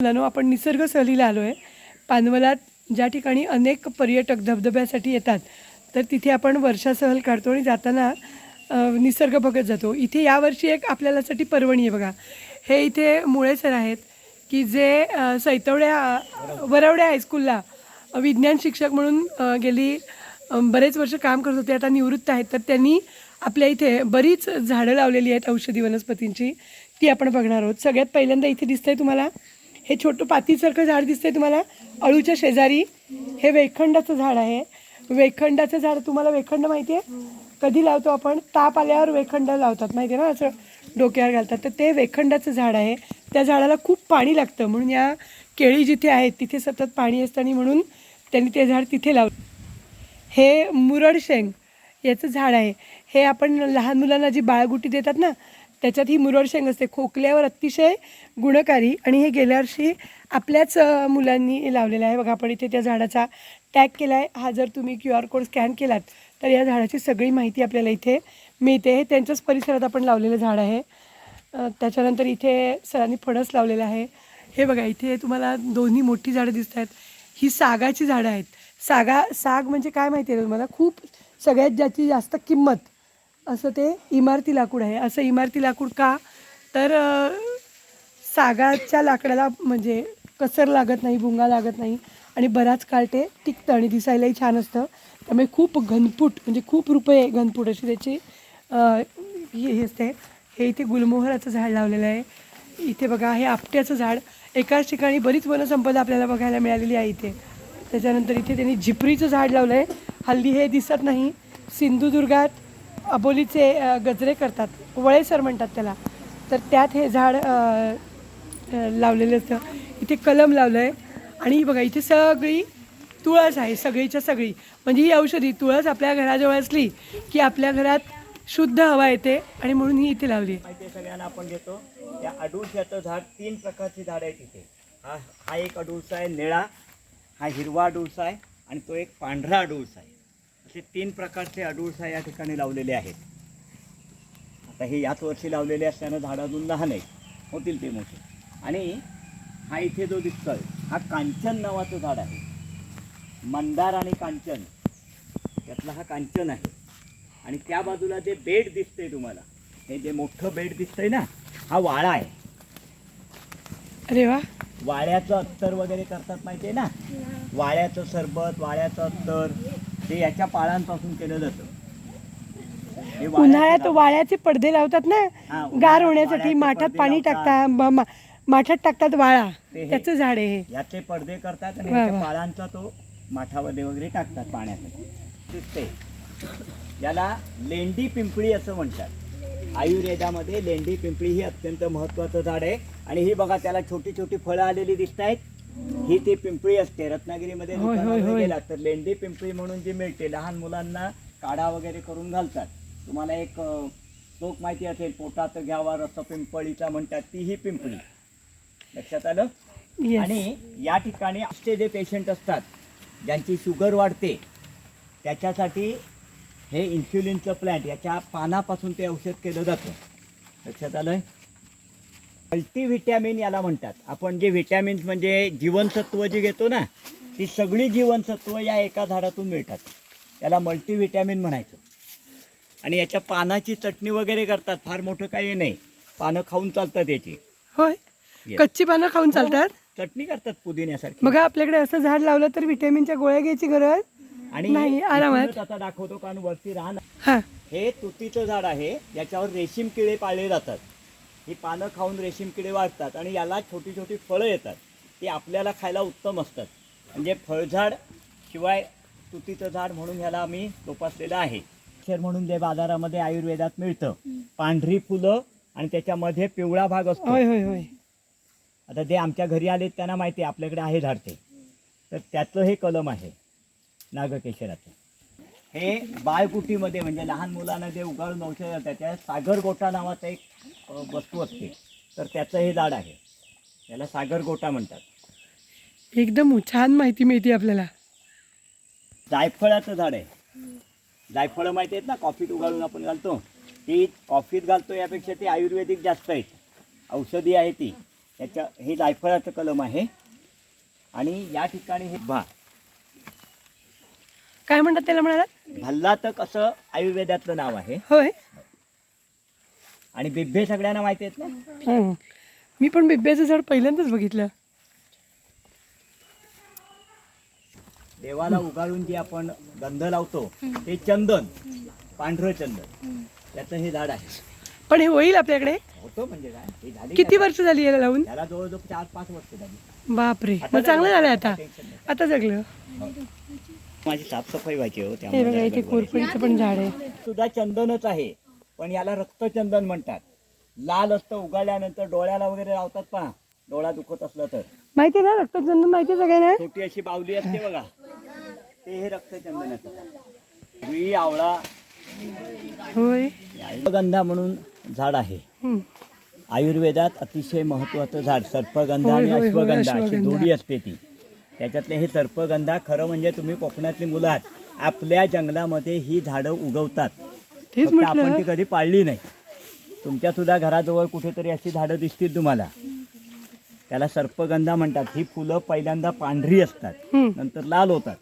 मुलांनो आपण निसर्ग सहलीला आलो आहे पानवलात ज्या ठिकाणी अनेक पर्यटक धबधब्यासाठी येतात तर तिथे आपण वर्षा सहल काढतो आणि जाताना निसर्ग बघत जातो. इथे यावर्षी एक आपल्यालासाठी पर्वणी आहे बघा. हे इथे मुळे सर आहेत की जे सैतवड्या वरवड्या हायस्कूलला विज्ञान शिक्षक म्हणून गेली बरेच वर्ष काम करत होते. आता निवृत्त आहेत. तर त्यांनी आपल्या इथे बरीच झाडं लावलेली आहेत औषधी वनस्पतींची. ती आपण बघणार आहोत. सगळ्यात पहिल्यांदा इथे दिसतंय तुम्हाला हे छोटं पातीसारखं झाड दिसतंय तुम्हाला. अळूच्या शेजारी हे वेखंडाचं झाड आहे. वेखंडाचं झाड तुम्हाला वेखंड माहिती आहे? कधी लावतो आपण? ताप आल्यावर वेखंड लावतात. माहिती आहे ना असं? डोक्यावर घालतात. तर ते वेखंडाचं झाड आहे. त्या झाडाला खूप पाणी लागतं. म्हणून या केळी जिथे आहेत तिथे सतत पाणी असतं आणि म्हणून त्यांनी ते झाड तिथे लावलं. हे मुरड शेंग याचं झाड आहे. हे आपण लहान मुलांना जी बाळगुटी देतात ना त्याच्यात ही मुरड शेंग असते. खोकल्यावर अतिशय गुणकारी आणि हे गेल्या वर्षी आपल्याच मुलांनी लावलेलं आहे. बघा आपण इथे त्या झाडाचा टॅग केला आहे हा जर तुम्ही क्यू आर कोड स्कॅन केलात तर या झाडाची सगळी माहिती आपल्याला इथे मिळते. हे त्यांच्याच परिसरात आपण लावलेलं झाड आहे. त्याच्यानंतर इथे सरांनी फणस लावलेलं आहे. हे बघा इथे तुम्हाला दोन्ही मोठी झाडं दिसत आहेत. ही सागाची झाडं आहेत. सागा साग म्हणजे काय माहिती आहे तुम्हाला? खूप सगळ्यात ज्याची जास्त किंमत असं ते इमारती लाकूड आहे. असं इमारती लाकूड का? तर सागाच्या लाकडाला म्हणजे कसर लागत नाही भुंगा लागत नाही आणि बराच काळ ते टिकतं आणि दिसायलाही छान असतं. त्यामुळे खूप घनपूट म्हणजे खूप रुपये घनपूट अशी त्याची हे हे असते. हे इथे गुलमोहराचं झाड लावलेलं आहे. इथे बघा हे आपट्याचं झाड. एकाच ठिकाणी बरीच वनसंपदा आपल्याला बघायला मिळालेली आहे इथे. त्याच्यानंतर इथे त्यांनी झिपरीचं झाड लावलं आहे हल्ली हे दिसत नाही. सिंधुदुर्गात अबोलीचे गजरे करतात. वळेसर म्हणतात त्याला. तर त्यात हे झाड लावलेलं असतं. इथे कलम लावलं आहे आणि बघा इथे सगळी तुळस आहे सगळीच्या सगळी. म्हणजे ही औषधी तुळस आपल्या घराजवळ असली की आपल्या घरात शुद्ध हवा येते आणि म्हणून ही इथे लावली आहे. सगळ्यांना आपण घेतो. त्या अडुळशाचं झाड तीन प्रकारची झाड आहेत इथे. हा हा एक अडूळसा आहे निळा. हा हिरवा अडुळसा आहे आणि तो एक पांढरा अडुळसा आहे. असे तीन प्रकारचे अडुळसा या ठिकाणी लावलेले आहेत. आता हे याच वर्षी लावलेले असल्यानं झाड अजून लहान आहे होतील ते मोठे. आणि हा इथे जो दिसतोय हा कांचन नावाचं झाड आहे. मंदार आणि कांचन त्यातला हा कांचन आहे. आणि त्या बाजूला जे बेड दिसतंय तुम्हाला हे जे मोठं बेड दिसतंय ना हा वाळा आहे. अरे वा. वाळ्याचं अत्तर वगैरे करतात माहितीये ना? वाळ्याचं सरबत वाळ्याचं अत्तर ते याच्या पाळांपासून केलं जातं. हे वाळ्याचं उन्हाळ्यात वाळ्याचे पडदे लावतात ना? उन्हाळ्यात गार होण्यासाठी वाळ्याचे माठात पडदे पाणी लावतात. टाकतात ब- मा- माठात टाकतात वाळा. ते हे. त्याचं झाड आहे हे. याचे पडदे करतात आणि वा, याच्या वा. पाळांचा तो माठामध्ये वगैरे टाकतात पाण्यासाठी दिसते याला लेंडी पिंपळी असं म्हणतात. आयुर्वेदामध्ये लेंडी पिंपळी ही अत्यंत महत्त्वाचं झाड आहे. आणि ही बघा त्याला छोटी छोटी फळं आलेली दिसत आहेत ही ती पिंपळी असते. रत्नागिरीमध्ये होय, होय, दुकानामध्ये होय. गेलात तर लेंडी पिंपळी म्हणून जी मिळते लहान मुलांना काढा वगैरे करून घालतात. तुम्हाला एक अं, श्लोक माहिती असेल पोटात घ्यावा रस पिंपळीचा म्हणतात ती ही पिंपळी. लक्षात आलं? Yes. आणि या ठिकाणी असे जे पेशंट असतात ज्यांची शुगर वाढते त्याच्यासाठी हे इन्स्युलिनचं प्लॅन्ट याच्या पानापासून ते औषध केलं जातं. लक्षात आलं मल्टीव्हिटॅमिन याला म्हणतात. आपण जे व्हिटॅमिन्स म्हणजे जीवनसत्व जी घेतो ना ती सगळी जीवनसत्व या एका झाडातून मिळतात. याला मल्टीव्हिटॅमिन म्हणायचं. आणि याच्या पानाची चटणी वगैरे करतात फार मोठं काही नाही. पानं खाऊन चालतात याची. होय? Yes. कच्ची पानं खाऊन चालतात? चटणी करतात पुदिन्यासारखी. बघा आपल्याकडे असं झाड लावलं तर व्हिटॅमिनच्या गोळ्या घ्यायची गरज आणि नाही, आरामात. इथूनच आता दाखवतो कारण वरती रान हा. हे तुतीचं झाड आहे याच्यावर रेशीम किडे पाळले जातात. ही पानं खाऊन रेशीम किडे वाढतात आणि याला छोटी छोटी फळं येतात. ती आपल्याला खायला उत्तम असतात. म्हणजे फळझाड शिवाय तुतीचं झाड म्हणून ह्याला आम्ही जोपासलेलं आहे. अक्षर म्हणून जे बाजारामध्ये आयुर्वेदात मिळतं. पांढरी फुलं आणि त्याच्यामध्ये पिवळा भाग असतो. आता जे आमच्या घरी आलेत त्यांना माहिती आहे आपल्याकडे आहे झाड ते. तर त्याचं हे कलम आहे. नागकेशराचं. हे बाळकुटीमध्ये म्हणजे लहान मुलांना जे उगाळून औषध जातात त्या सागर गोटा नावाचा एक वस्तू असते. तर त्याचं हे झाड आहे. याला सागर गोटा म्हणतात. एकदम छान माहिती मिळते आपल्याला. जायफळाचं झाड आहे. जायफळं माहिती आहेत ना? कॉफीत उगाळून आपण घालतो. ती कॉफीत घालतो यापेक्षा ती आयुर्वेदिक जास्त आहेत. औषधी आहे ती. याच्या हे जायफळाचं कलम आहे. आणि या ठिकाणी हे भा काय म्हणतात त्याला म्हणाला भल्लातक असं आयुर्वेदातलं नाव आहे. होय. आणि बिब्बे सगळ्यांना माहिती आहेत ना? हं. मी पण बिब्याचं झाड पहिल्यांदाच बघितलं. देवाला उगाळून जे आपण गंध लावतो ते चंदन पांढरं चंदन. त्याचं हे झाड आहे. पण हे होईल आपल्याकडे? होतं म्हणजे काय? हे झाली किती वर्ष झाली याला लावून? त्याला जवळजवळ चार पाच वर्ष झाली. बापरे. मग चांगलं झालं आता. आता जगलं. माझी साफसफाई व्हायची हो हे त्यामुळे बघा इथे. कोरफडीचं पण झाड आहे सुद्धा चंदनच आहे पण याला रक्तचंदन म्हणतात. लाल असतं उगाळल्यानंतर डोळ्याला वगैरे लावतात पहा डोळा दुखत असला तर. माहिती आहे ना रक्तचंदन माहिती सगळ्यांना? छोटी अशी बावली असते बघा. ते हे रक्तचंदन असतं रुई आवळा. होय. सर्पगंधा म्हणून झाड आहे. हं. आयुर्वेदात अतिशय महत्वाचं झाड सर्पगंधा होय, आणि होय, होय, अश्वगंधा अशी अश्वगंधा. जोडी असते ती. त्याच्यातले हे सर्पगंधा खरं म्हणजे तुम्ही कोकणातली मुलं आहात. आपल्या जंगलामध्ये ही झाडं उगवतात. तेच फक्त आपण ती कधी पाळली नाही. तुमच्या सुद्धा घराजवळ कुठेतरी अशी झाडं दिसतील तुम्हाला. त्याला सर्पगंधा म्हणतात. ही फुलं पहिल्यांदा पांढरी असतात. हं. नंतर लाल होतात.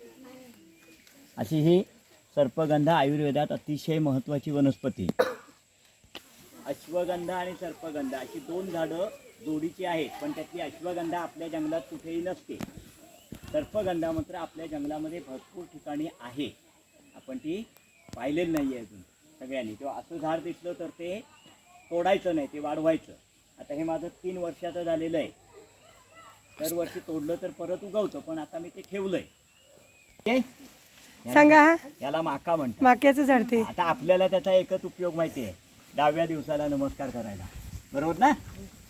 अशी ही सर्पगंधा आयुर्वेदात अतिशय महत्वाची वनस्पती. अश्वगंधा आणि सर्पगंधा अशी दोन झाडं जोडीची आहेत. पण त्यातली अश्वगंधा आपल्या जंगलात कुठेही नसते. सर्पगंधा मात्र आपल्या जंगलामध्ये भरपूर ठिकाणी आहे. आपण ती पाहिलेली नाही आहे अजून सगळ्यांनी. तेव्हा असं झाड दिसलं तर ते तोडायचं नाही ते वाढवायचं. आता हे माझं तीन वर्षाचं झालेलं आहे. दरवर्षी तोडलं तर परत उगवतं पण आता मी ते ठेवलंय? सांगा याला माका म्हणतात. माक्याचं झाड ते. आता आपल्याला त्याचा एकच उपयोग माहिती आहे. दहाव्या दिवसाला नमस्कार करायला. बरोबर ना?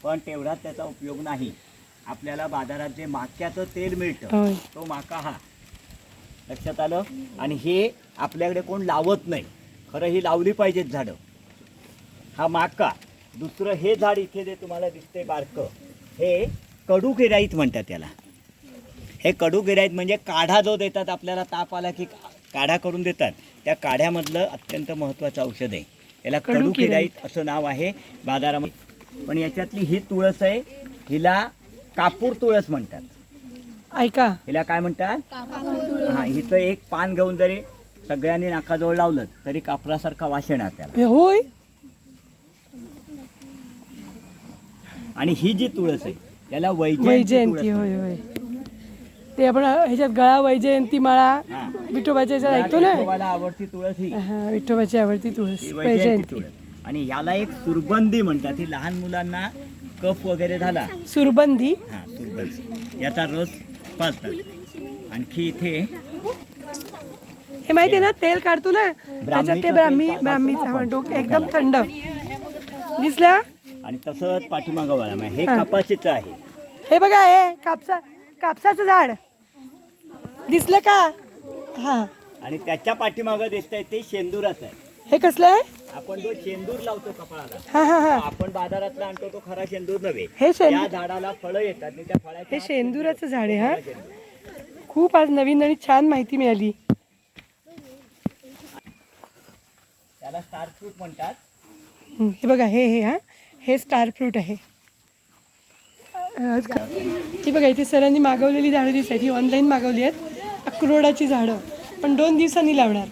पण तेवढाच त्याचा उपयोग नाही. आपल्याला बाजारात जे माक्याचं तेल मिळतं तो माका हा. लक्षात आलं? आणि हे आपल्याकडे कोण लावत नाही. खरं ही लावली पाहिजेत झाडं. हा माका. दुसरं हे झाड इथे जे तुम्हाला दिसते बारकं हे कडू गिराईत म्हणतात त्याला हे कडू गिराईत म्हणजे काढा जो देतात आपल्याला ताप आला की काढा करून देतात. त्या काढ्यामधलं अत्यंत महत्त्वाचं औषध आहे. याला कडू. किराईत असं नाव आहे बाजारामध्ये. पण याच्यातली ही तुळस आहे हिला कापूर तुळस म्हणतात. ऐका. हिला काय म्हणतात? हा हिचं एक पान घेऊन जरी सगळ्यांनी नाकाजवळ लावलं तरी कापरासारखा वास येणार त्याला. हे होय? आणि ही जी तुळस आहे याला वैजयंती होय होय. ते आपण ह्याच्यात गळा वैजयंती माळा हा. विठोबाच्या ह्याच्यात ऐकतो ना? आवडती तुळस ही. हा विठोबाची आवडती तुळस ही वैजयंती वैजयंती. तुळस. आणि याला एक सुरबंदी म्हणतात. ही लहान मुलांना कफ वगैरे झाला. सुरबंदी. हा सुरबंदी. याचा रस पाजतात. आणखी इथे हे माहिती आहे ना तेल काढतो ना त्याच्यात ते ब्राह्मी ब्राह्मीचा. म्हणतो एकदम थंड. दिसलं? आणि तसंच पाठीमागं वळा हे हा. कपाशीचं आहे. हे बघा हे कापसा कापसाचं झाड. दिसलं का? हा. आणि त्याच्या पाठीमागं दिसतंय ते शेंदुराचं आहे. हे कसलं आहे? आपण जो शेंदूर लावतो कपाळाला हा हा हा. आपण बाजारातला आणतो तो खरा शेंदूर नव्हे. हे शेंदूर- या झाडाला फळं येतात आणि त्या हे शेंदुराचं झाड आहे हा. खूप आज नवीन आणि छान माहिती मिळाली. त्याला स्टार फ्रूट म्हणतात. हं, हे बघा हे हे हा? हे स्टार फ्रूट आहे. आज का- ही बघा इथे सरांनी मागवलेली झाडं दिसत आहेत ही ऑनलाईन मागवली आहेत. अक्रोडाची झाडं. पण दोन दिवसांनी लावणार.